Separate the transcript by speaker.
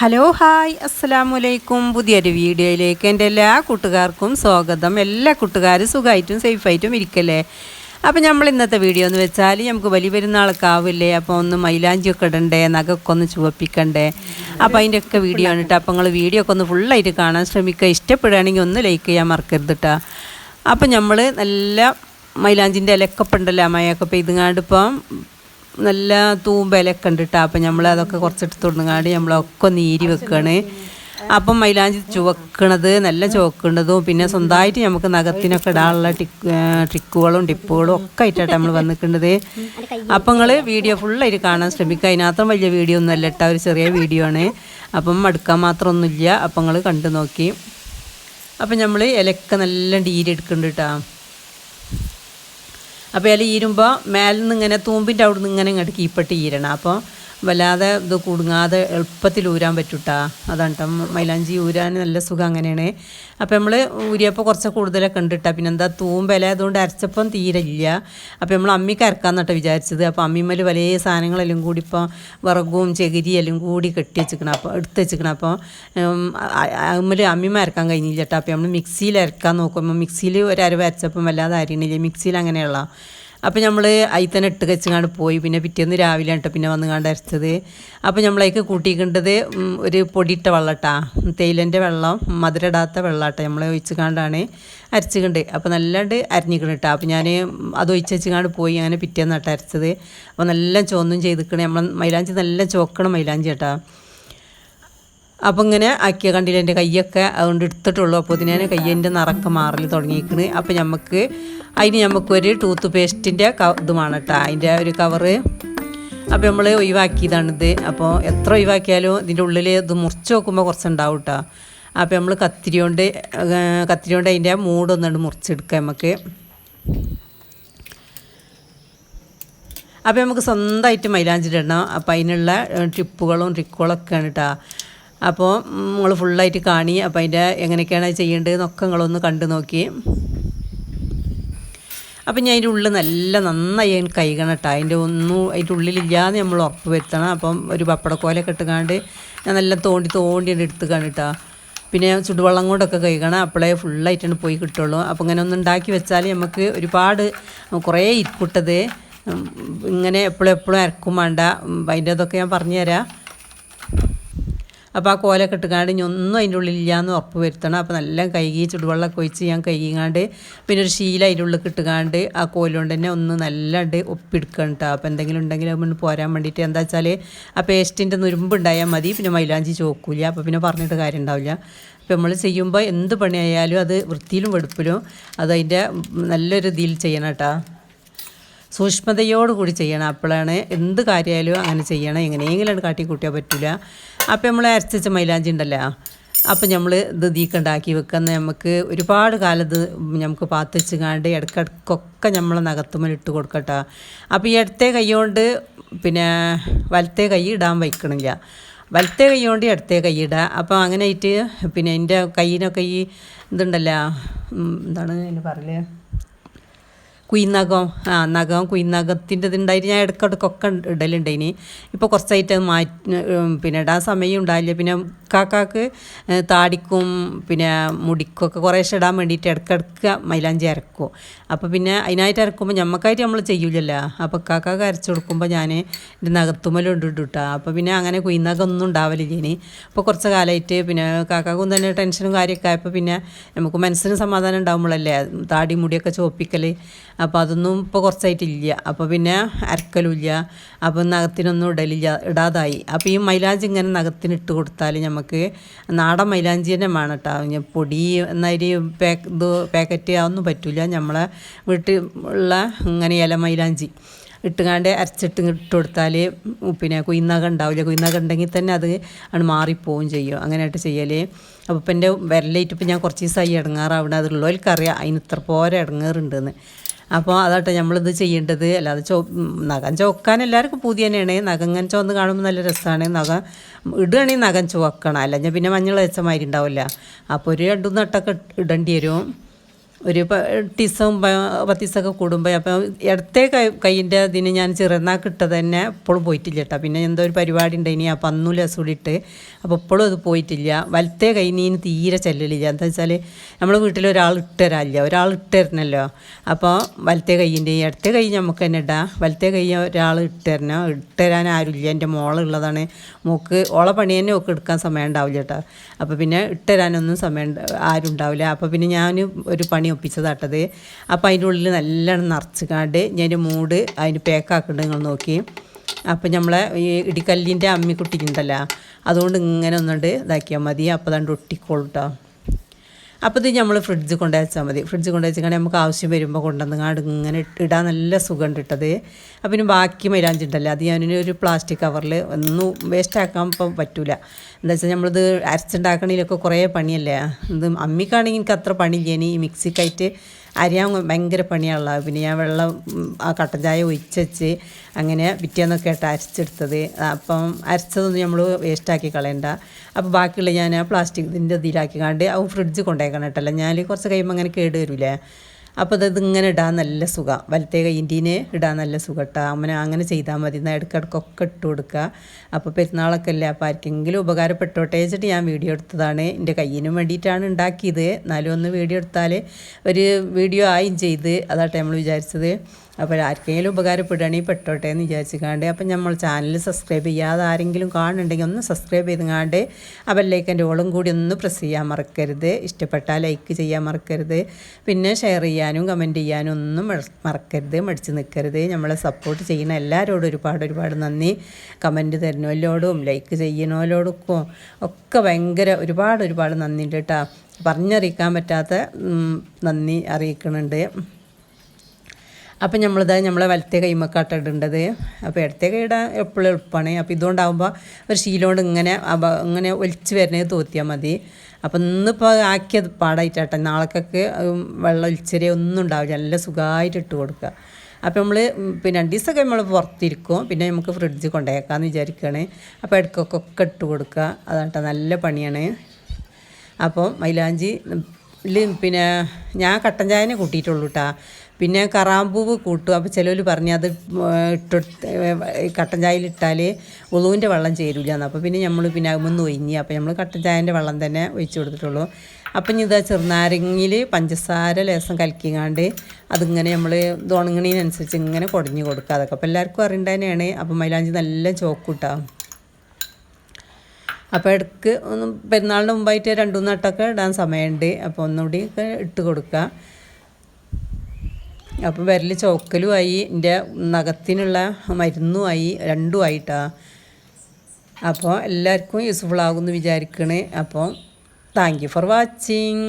Speaker 1: Hello hi അസ്സലാമു അലൈക്കും പുതിയൊരു വീഡിയോയിലേക്ക് എന്റെ എല്ലാ കൂട്ടുകാർക്കും സ്വാഗതം. എല്ലാ കൂട്ടുകാരും സുഖമായിട്ടും സേഫായിട്ടും ഇരിക്കല്ലേ? അപ്പോൾ നമ്മൾ ഇന്നത്തെ വീഡിയോ എന്ന് വെച്ചാൽ നമുക്ക് വലിയ പെരുന്നാളൊക്കെ ആവില്ലേ? അപ്പോൾ ഒന്ന് മൈലാഞ്ചിയൊക്കെ ഇടണ്ടേ? നഖമൊക്കെ ഒന്ന് ചുവപ്പിക്കണ്ടേ? അപ്പോൾ അതിന്റെയൊക്കെ വീഡിയോ ആണ് കേട്ടോ. അപ്പോൾ നിങ്ങൾ വീഡിയോ ഒക്കെ ഒന്ന് ഫുള്ളായിട്ട് കാണാൻ ശ്രമിക്കുക. ഇഷ്ടപ്പെടുകയാണെങ്കിൽ ഒന്ന് ലൈക്ക് ചെയ്യാൻ മറക്കരുത് കേട്ടോ. അപ്പോൾ നമ്മൾ നല്ല മൈലാഞ്ചിന്റെ ഇലക്കപ്പുണ്ടല്ലോ ഉണ്ടല്ലോ മയൊക്കെ പെയ്തുങ്ങാണ്ട് ഇപ്പം നല്ല തൂമ്പലൊക്കെ ഉണ്ട് കേട്ടോ അപ്പം നമ്മൾ അതൊക്കെ കുറച്ചിട്ട് തുടങ്ങാണ്ട് നമ്മളൊക്കെ നീരി വെക്കുകയാണ് അപ്പം മൈലാഞ്ചി ചുവക്കണത് നല്ല ചുവക്കുന്നതും പിന്നെ സ്വന്തമായിട്ട് നമുക്ക് നഖത്തിനൊക്കെ ഇടാനുള്ള ടിക്ക് ട്രിക്കുകളും ടിപ്പുകളും ഒക്കെ ആയിട്ടാണ് നമ്മൾ വന്നിക്കുന്നത് അപ്പം നിങ്ങൾ വീഡിയോ ഫുള്ളായിട്ട് കാണാൻ ശ്രമിക്കുക അതിനകത്തും വലിയ വീഡിയോ ഒന്നും അല്ല കേട്ടോ ഒരു ചെറിയ വീഡിയോ ആണ്. അപ്പം മടുക്കാൻ മാത്രമൊന്നുമില്ല. അപ്പം നിങ്ങൾ കണ്ടു നോക്കി. അപ്പം നമ്മൾ ഇലക്ക നല്ല ഡീരെടുക്കുന്നുണ്ട് കേട്ടോ അപ്പോൾ അതിൽ ഈരുമ്പോൾ മേലിൽ നിന്ന് ഇങ്ങനെ തൂമ്പിന്റെ അവിടെ നിന്ന് ഇങ്ങനെ ഇങ്ങോട്ട് കീപ്പട്ട് ഈരണം. അപ്പോൾ വല്ലാതെ ഇത് കുടുങ്ങാതെ എളുപ്പത്തിൽ ഊരാൻ പറ്റൂട്ടാ. അതാണ് കേട്ടോ മൈലാഞ്ചി ഊരാൻ നല്ല സുഖം അങ്ങനെയാണ്. അപ്പോൾ നമ്മൾ ഊരിയപ്പോൾ കുറച്ച് കൂടുതലൊക്കെ ഉണ്ട് കേട്ടോ പിന്നെ എന്താ തൂമ്പല അതുകൊണ്ട് അരച്ചപ്പം തീരെ ഇല്ല. അപ്പോൾ നമ്മൾ അമ്മിക്ക് അരക്കാമെന്നിട്ട് വിചാരിച്ചത്. അപ്പോൾ അമ്മിമ്മൽ വലിയ സാധനങ്ങളെല്ലാം കൂടി ഇപ്പോൾ വിറകും ചകിരിയെല്ലാം കൂടി കെട്ടി വെച്ചിക്കണം അപ്പോൾ എടുത്ത് വെച്ചിക്കണം അപ്പോൾ അമ്മൽ അമ്മിമ്മ അരക്കാൻ കഴിഞ്ഞില്ല കേട്ടോ അപ്പോൾ നമ്മൾ മിക്സിയിൽ അരക്കാൻ നോക്കുമ്പോൾ മിക്സിയിൽ ഒരു അരവ് അരച്ചപ്പം വല്ലാതെ അരിയണില്ല. മിക്സിയിൽ അങ്ങനെയുള്ള അപ്പോൾ നമ്മൾ അതിൽ തന്നെ ഇട്ട് കച്ചങ്ങാണ്ട് പോയി. പിന്നെ പിറ്റേന്ന് രാവിലെ കേട്ടോ പിന്നെ വന്ന് കണ്ട് അരച്ചത് അപ്പോൾ നമ്മളതിലേക്ക് കൂട്ടിക്കേണ്ടത് ഒരു പൊടിയിട്ട വെള്ളട്ടാ. തേയിലന്റെ വെള്ളം മധുരടാത്ത വെള്ളാട്ടോ നമ്മൾ ഒഴിച്ച് കണ്ടാണ് അരച്ചുകൊണ്ട് അപ്പോൾ നല്ലാണ്ട് അരിഞ്ഞിക്കണം കേട്ടോ അപ്പോൾ ഞാൻ അത് ഒഴിച്ച് വെച്ചുകൊണ്ട് പോയി അങ്ങനെ പിറ്റേന്ന് കേട്ടോ അരച്ചത് നല്ല ചുവന്നും ചെയ്തിക്കണേ. നമ്മൾ മൈലാഞ്ചി നല്ല ചുവക്കണം മൈലാഞ്ചി കേട്ടോ അപ്പോൾ ഇങ്ങനെ ആക്കിയ കണ്ടില്ല? എന്റെ കയ്യൊക്കെ അതുകൊണ്ട് എടുത്തിട്ടുള്ളൂ. അപ്പോൾ ഇതിനെ കയ്യന്റെ നിറക്ക മാറൽ തുടങ്ങിയിരിക്കണ് അപ്പോൾ നമുക്ക് അതിന് നമുക്കൊരു ടൂത്ത് പേസ്റ്റിന്റെ ഇതുമാണ് കേട്ടോ അതിന്റെ ഒരു കവറ് അപ്പോൾ നമ്മൾ ഒഴിവാക്കിയതാണിത്. അപ്പോൾ എത്ര ഒഴിവാക്കിയാലും ഇതിന്റെ ഉള്ളിൽ ഇത് മുറിച്ച് നോക്കുമ്പോൾ കുറച്ചുണ്ടാവും കേട്ടോ അപ്പോൾ നമ്മൾ കത്തിരി കൊണ്ട് കത്തിരി കൊണ്ട് അതിന്റെ മൂടൊന്നുകൊണ്ട് മുറിച്ചെടുക്കുക നമുക്ക് അപ്പോൾ നമുക്ക് സ്വന്തമായിട്ട് മൈലാഞ്ചിടണം. അപ്പോൾ അതിനുള്ള ട്രിപ്പുകളും ട്രിക്കുകളൊക്കെയാണ് കേട്ടോ അപ്പോൾ നിങ്ങൾ ഫുള്ളായിട്ട് കാണി. അപ്പോൾ അതിന്റെ എങ്ങനെയൊക്കെയാണ് ചെയ്യേണ്ടതെന്നൊക്കെ നിങ്ങളൊന്ന് കണ്ടു നോക്കി. അപ്പം ഞാൻ അതിന്റെ ഉള്ളിൽ നല്ല നന്നായി അതിന് കൈകണം കേട്ടോ അതിന്റെ ഒന്നും അതിന്റെ ഉള്ളിലില്ലാതെ നമ്മൾ ഉറപ്പ് വരുത്തണം. അപ്പം ഒരു പപ്പടക്കോലൊക്കെ ഇട്ടുകാണ്ട് ഞാൻ നല്ല തോണ്ടി തോണ്ടി എടുത്ത് കാണിട്ടാ പിന്നെ ചുടുവെള്ളം കൊണ്ടൊക്കെ കഴുകണം. അപ്പോഴേ ഫുള്ളായിട്ടാണ് പോയി കിട്ടുള്ളൂ. അപ്പോൾ ഇങ്ങനെ ഒന്ന് ഉണ്ടാക്കി വെച്ചാൽ നമുക്ക് ഒരുപാട് കുറേ ഇരിപ്പുട്ടത് ഇങ്ങനെ എപ്പോഴും എപ്പോഴും ഇറക്കും വേണ്ട. അതിന്റെ അതൊക്കെ ഞാൻ പറഞ്ഞുതരാം. അപ്പോൾ ആ കോലൊക്കെ ഇട്ടുകാണ്ട് ഇനി ഒന്നും അതിന്റെ ഉള്ളിലില്ലാന്ന് ഉറപ്പ് വരുത്തണം. അപ്പോൾ നല്ല കൈകി ചുടുവെള്ളമൊക്കെ ഒഴിച്ച് ഞാൻ കൈകിങ്ങാണ്ട് പിന്നെ ഒരു ശീല അതിന്റെ ഉള്ളിൽ കിട്ടുകാണ്ട് ആ കോലുകൊണ്ട് തന്നെ ഒന്ന് നല്ലണ്ട് ഒപ്പിയെടുക്കണം കേട്ടോ അപ്പോൾ എന്തെങ്കിലും ഉണ്ടെങ്കിൽ അത് പോരാൻ വേണ്ടിയിട്ട് എന്താ വെച്ചാൽ ആ പേസ്റ്റിന്റെ നുരുമ്പുണ്ടായാൽ മതി. പിന്നെ മൈലാഞ്ചി ചോക്കൂല. അപ്പോൾ പിന്നെ പറഞ്ഞിട്ട് കാര്യം ഉണ്ടാവില്ല അപ്പോൾ നമ്മൾ ചെയ്യുമ്പോൾ എന്ത് പണിയായാലും അത് വൃത്തിയിലും വെടുപ്പിലും അത് നല്ലൊരു ഇതിൽ ചെയ്യണം കേട്ടോ സൂക്ഷ്മതയോടുകൂടി ചെയ്യണം. അപ്പോഴാണ് എന്ത് കാര്യമായാലും അങ്ങനെ ചെയ്യണം. എങ്ങനെയെങ്കിലും കാട്ടി കൂട്ടിയാൽ പറ്റില്ല അപ്പോൾ നമ്മൾ അരച്ചിച്ച മൈലാഞ്ചി ഉണ്ടല്ലോ അപ്പം നമ്മൾ ഇത് ദീക്കുണ്ടാക്കി വെക്കുന്ന നമുക്ക് ഒരുപാട് കാലം ഇത് നമുക്ക് പാത്ത് വെച്ചുകാണ്ട് ഇടയ്ക്കിടയ്ക്കൊക്കെ നമ്മൾ നകത്തുമ്മൽ ഇട്ട് കൊടുക്കട്ടെ അപ്പോൾ ഈ ഇടത്തെ കൈ കൊണ്ട് പിന്നെ വലത്തെ കൈ ഇടാൻ വയ്ക്കണില്ല. വലത്തെ കൈ കൊണ്ട് ഇടത്തെ കൈ ഇടുക. അപ്പോൾ അങ്ങനെ ആയിട്ട് പിന്നെ എന്റെ കയ്യിനൊക്കെ ഈ ഇതുണ്ടല്ലോ എന്താണ് അതിന് പറയൽ? കുയിനകം. ആ നഖം കുയിനകത്തിന്റെ ഇതുണ്ടായിട്ട് ഞാൻ ഇടയ്ക്കിടയ്ക്കൊക്കെ ഇനി ഇപ്പോൾ കുറച്ചായിട്ട് മാറ്റി പിന്നെ ഇടാൻ സമയം ഉണ്ടായില്ല. പിന്നെ കാക്കാക്ക് താടിക്കും പിന്നെ മുടിക്കൊക്കെ കുറേശ്ശെ ഇടാൻ വേണ്ടിയിട്ട് ഇടയ്ക്കിടയ്ക്ക് മൈലാഞ്ചി അരക്കും. അപ്പോൾ പിന്നെ അതിനായിട്ട് അരക്കുമ്പോൾ ഞമ്മക്കായിട്ട് നമ്മൾ ചെയ്യൂലല്ലോ. അപ്പോൾ കാക്കാക്ക് അരച്ചു കൊടുക്കുമ്പോൾ ഞാൻ എന്റെ നഖത്തുമ്മലുണ്ട് ഇട്ടാ അപ്പോൾ പിന്നെ അങ്ങനെ കുയിനകം ഒന്നും ഉണ്ടാവലില്ല ഇനി ഇപ്പോൾ കുറച്ച് കാലമായിട്ട് പിന്നെ കാക്കാക്കും തന്നെ ടെൻഷനും കാര്യമൊക്കെ ആയപ്പോൾ പിന്നെ നമുക്ക് മനസ്സിന് സമാധാനം ഉണ്ടാവുമ്പോഴല്ലേ താടി മുടിയൊക്കെ ചോപ്പിക്കൽ അപ്പോൾ അതൊന്നും ഇപ്പോൾ കുറച്ചായിട്ടില്ല. അപ്പോൾ പിന്നെ അരക്കലുമില്ല അപ്പോൾ നഖത്തിനൊന്നും ഇടലില്ല ഇടാതായി. അപ്പോൾ ഈ മൈലാഞ്ചി ഇങ്ങനെ നഖത്തിന് ഇട്ട് കൊടുത്താൽ നമുക്ക് നാടൻ മൈലാഞ്ചി തന്നെ വേണം കേട്ടോ പൊടി എന്നായി പാക്ക് ഇത് പാക്കറ്റ് അതൊന്നും പറ്റില്ല നമ്മളെ വീട്ടിൽ ഉള്ള ഇങ്ങനെ ഇല മൈലാഞ്ചി ഇട്ടുകാണ്ട് അരച്ചിട്ട് ഇട്ട് കൊടുത്താൽ പിന്നെ കുയിനകം ഉണ്ടാവില്ല. കുയിനകം ഉണ്ടെങ്കിൽ തന്നെ അത് ആണ് മാറിപ്പോവും ചെയ്യും. അങ്ങനെയായിട്ട് ചെയ്യൽ അപ്പോൾ ഇപ്പം എന്റെ വിരലേറ്റ് ഇപ്പം ഞാൻ കുറച്ച് ദിവസമായി ഇടങ്ങാറാവണം. അതുള്ളവർക്കറിയാം അതിന് ഇത്ര പോരെ ഇടങ്ങാറുണ്ടെന്ന്. അപ്പോൾ അതാട്ടെ നമ്മളിത് ചെയ്യേണ്ടത്. അല്ലാതെ ചോ നഖം ചോക്കാൻ എല്ലാവർക്കും പുതിയ തന്നെയാണ് നഖം ഇങ്ങനെ ചോന്ന് കാണുമ്പോൾ നല്ല രസമാണ് നഖം ഇടുകയാണെങ്കിൽ നഖം ചുവക്കണം. അല്ലെങ്കിൽ പിന്നെ മഞ്ഞൾ വെച്ച മാതിരി ഉണ്ടാവില്ല അപ്പോൾ ഒരു രണ്ടു നട്ടൊക്കെ ഇടേണ്ടി വരും. ഒരു പ- പത്തീസൊക്കെ കൂടുമ്പോൾ അപ്പം ഇടത്തെ കൈ കൈയിന്റെ ഇതിന് ഞാൻ ചിറന്നാക്ക് കിട്ടത് തന്നെ ഇപ്പോഴും പോയിട്ടില്ല കേട്ടോ. പിന്നെ എന്തോ ഒരു പരിപാടി ഉണ്ടായിനി അപ്പം അന്നും ലസൂടിയിട്ട് അപ്പോൾ ഇപ്പോഴും അത് പോയിട്ടില്ല. വലത്തെ കൈനീന് തീരെ ചെല്ലലില്ല. എന്താ വെച്ചാൽ നമ്മൾ വീട്ടിൽ ഒരാൾ ഇട്ടുതരാനില്ല ഒരാൾ ഇട്ടരുന്നല്ലോ അപ്പോൾ വലത്തെ കൈയിന്റെ ഇടത്തെ കൈ നമുക്ക് തന്നെ ഇടാം. വലത്തെ കൈ ഒരാൾ ഇട്ടുതരണം ഇട്ടരാൻ ആരുമില്ല. എന്റെ മോളുള്ളതാണ്. മോക്ക് ഓളെ പണി തന്നെ ഒക്കെ എടുക്കാൻ സമയം ഉണ്ടാവില്ല കേട്ടോ. അപ്പോൾ പിന്നെ ഇട്ടുതരാനൊന്നും സമയം ആരും ഉണ്ടാവില്ല അപ്പോൾ പിന്നെ ഞാൻ ഒരു പണി ഒപ്പിച്ചതാട്ടത്. അപ്പോൾ അതിന്റെ ഉള്ളിൽ നല്ലോണം നിറച്ചുകാണ്ട് ഞാൻ മൂട് അതിന് പേക്കാക്കുന്നുണ്ട് നിങ്ങൾ നോക്കി. അപ്പോൾ നമ്മളെ ഈ ഇടിക്കല്ലിന്റെ അമ്മിക്കുട്ടി ഉണ്ടല്ലോ അതുകൊണ്ട് ഇങ്ങനെ ഒന്നുകൊണ്ട് ഇതാക്കിയാൽ മതി. അപ്പോൾ അതുകൊണ്ട് ഒട്ടിക്കോളൂ കേട്ടോ അപ്പോൾ ഇത് നമ്മൾ ഫ്രിഡ്ജ് കൊണ്ടുവച്ചാൽ മതി. ഫ്രിഡ്ജ് കൊണ്ടുവച്ചാൽ നമുക്ക് ആവശ്യം വരുമ്പോൾ കൊണ്ടുവന്നങ്ങാണ്ട് ഇങ്ങനെ ഇടാൻ നല്ല സുഖം ഇട്ടത് അപ്പം ഇനി ബാക്കി മൈലാഞ്ചിണ്ടല്ലോ അത് ഞാനൊരു ഒരു പ്ലാസ്റ്റിക് കവറിൽ ഒന്നും വേസ്റ്റ് ആക്കാൻ ഇപ്പം പറ്റൂല. എന്താ വെച്ചാൽ നമ്മളിത് അരച്ചുണ്ടാക്കണതിലൊക്കെ കുറേ പണിയല്ലേ? ഇത് അമ്മിക്കാണെങ്കിൽ എനിക്ക് അത്ര പണി ഇനി ഈ മിക്സിക്കായിട്ട് അരിയാൻ ഭയങ്കര പണിയാണല്ലോ. പിന്നെ ഞാൻ വെള്ളം ആ കട്ടൻ ചായ ഒഴിച്ച് അങ്ങനെ പിറ്റേന്നൊക്കെ ആയിട്ട് അരച്ചെടുത്തത്. അപ്പം അരച്ചതൊന്നും നമ്മൾ വേസ്റ്റാക്കി കളയണ്ട. അപ്പോൾ ബാക്കിയുള്ള ഞാൻ ആ പ്ലാസ്റ്റിക് ഇതിന്റെ ഇതിലാക്കി കണ്ട് അവൻ ഫ്രിഡ്ജ് കൊണ്ടേക്കണം കേട്ടല്ലോ. ഞാൻ കുറച്ച് കഴിയുമ്പോൾ അങ്ങനെ കേട് വരില്ലേ അപ്പോൾ അത് ഇതിങ്ങനെ ഇടാൻ നല്ല സുഖം. വലത്തെ കൈന്റീന് ഇടാൻ നല്ല സുഖം കേട്ടോ അങ്ങനെ ചെയ്താൽ മതി. എന്നാൽ ഇടക്കിടക്കൊക്കെ ഇട്ട് കൊടുക്കുക അപ്പോൾ പെരുന്നാളൊക്കെ അല്ലേ? അപ്പോൾ ആർക്കെങ്കിലും ഉപകാരപ്പെട്ടോട്ടെ വെച്ചിട്ട് ഞാൻ വീഡിയോ എടുത്തതാണ്. എന്റെ കയ്യിനും വേണ്ടിയിട്ടാണ് ഉണ്ടാക്കിയത്. എന്നാലും ഒന്ന് വീഡിയോ എടുത്താൽ ഒരു വീഡിയോ ആയും ചെയ്ത്. അതാട്ടെ നമ്മൾ വിചാരിച്ചത്. അപ്പോൾ ആർക്കെങ്കിലും ഉപകാരപ്പെടുകയാണെങ്കിൽ പെട്ടോട്ടെ എന്ന് വിചാരിച്ചിക്കാണ്ട് അപ്പം നമ്മൾ ചാനൽ സബ്സ്ക്രൈബ് ചെയ്യാതെ ആരെങ്കിലും കാണുന്നുണ്ടെങ്കിൽ ഒന്ന് സബ്സ്ക്രൈബ് ചെയ്തുങ്ങാണ്ട് ആ ബെല്ലൈക്കന്റെ ഓളും കൂടി ഒന്ന് പ്രസ് ചെയ്യാൻ മറക്കരുത്. ഇഷ്ടപ്പെട്ടാൽ ലൈക്ക് ചെയ്യാൻ മറക്കരുത്. പിന്നെ ഷെയർ ചെയ്യാനും കമന്റ് ചെയ്യാനും ഒന്നും മറക്കരുത്. മടിച്ച് നിൽക്കരുത്. നമ്മളെ സപ്പോർട്ട് ചെയ്യുന്ന എല്ലാവരോടും ഒരുപാട് ഒരുപാട് നന്ദി. കമന്റ് തരുന്നവരോടും ലൈക്ക് ചെയ്യുന്നവരോടൊക്കും ഒക്കെ ഭയങ്കര ഒരുപാട് ഒരുപാട് നന്ദി ഉണ്ട് കേട്ടോ. പറഞ്ഞറിയിക്കാൻ പറ്റാത്ത നന്ദി അറിയിക്കുന്നുണ്ട്. അപ്പം നമ്മളിത് നമ്മളെ വലത്തെ കൈമക്കാട്ട ഇടേണ്ടത്. അപ്പോൾ ഇടത്തെ കൈ ഇടാൻ എപ്പോഴും എളുപ്പമാണ് അപ്പോൾ ഇതുകൊണ്ടാകുമ്പോൾ ഒരു ശീലോണ്ട് ഇങ്ങനെ ഇങ്ങനെ ഒലിച്ച് വരുന്നത് തോത്തിയാൽ മതി. അപ്പം ഇന്നിപ്പോൾ ആക്കിയത് പാടായിട്ടാട്ടെ. നാളേക്കൊക്കെ വെള്ളം ഒലിച്ചരെ ഒന്നും ഉണ്ടാവില്ല. നല്ല സുഖമായിട്ട് ഇട്ട് കൊടുക്കുക. അപ്പോൾ നമ്മൾ പിന്നെ രണ്ട് ദിവസമൊക്കെ നമ്മൾ പുറത്തിരിക്കും. പിന്നെ നമുക്ക് ഫ്രിഡ്ജ് കൊണ്ടുപോയേക്കാമെന്ന് വിചാരിക്കുകയാണ് അപ്പോൾ ഇടയ്ക്കൊക്കെ ഇട്ട് കൊടുക്കുക. അതാട്ടോ നല്ല പണിയാണ്. അപ്പോൾ മൈലാഞ്ചി പിന്നെ ഞാൻ കട്ടൻ ചായനെ കൂട്ടിയിട്ടുള്ളൂ കേട്ടാ പിന്നെ കറാമ്പൂവ് കൂട്ടും. അപ്പോൾ ചിലവർ പറഞ്ഞു അത് ഇട്ട് കട്ടൻ ചായയിൽ ഇട്ടാൽ ഉളുവിന്റെ വെള്ളം ചേരില്ല എന്ന് അപ്പോൾ പിന്നെ നമ്മൾ പിന്നെ അതൊന്ന് ഒഴിഞ്ഞ് അപ്പോൾ നമ്മൾ കട്ടൻ ചായന്റെ വെള്ളം തന്നെ ഒഴിച്ചു കൊടുത്തിട്ടുള്ളൂ. അപ്പം ഇതാ ചെറുനാരങ്ങിൽ പഞ്ചസാര ലേസം കലക്കിങ്ങാണ്ട് അതിങ്ങനെ നമ്മൾ ഇത് ഉണങ്ങണതിനനുസരിച്ച് ഇങ്ങനെ കുടഞ്ഞ് കൊടുക്കുക അതൊക്കെ അപ്പോൾ എല്ലാവർക്കും അറിയണ്ടതന്നെയാണ് അപ്പം മൈലാഞ്ചി നല്ല ചോക്കൂട്ടാവും അപ്പോൾ ഇടയ്ക്ക് ഒന്ന് പെരുന്നാളിന് മുമ്പായിട്ട് രണ്ടു മൂന്ന് നട്ടൊക്കെ ഇടാൻ സമയമുണ്ട് അപ്പോൾ ഒന്നുകൂടി ഒക്കെ ഇട്ട് കൊടുക്കുക അപ്പോൾ വിരൽ ചോക്കലുമായി എന്റെ നഖത്തിനുള്ള മരുന്നുമായി രണ്ടും ആയിട്ടാ അപ്പോൾ എല്ലാവർക്കും യൂസ്ഫുൾ ആകുമെന്ന് വിചാരിക്കണേ. അപ്പോൾ താങ്ക് യു ഫോർ വാച്ചിങ്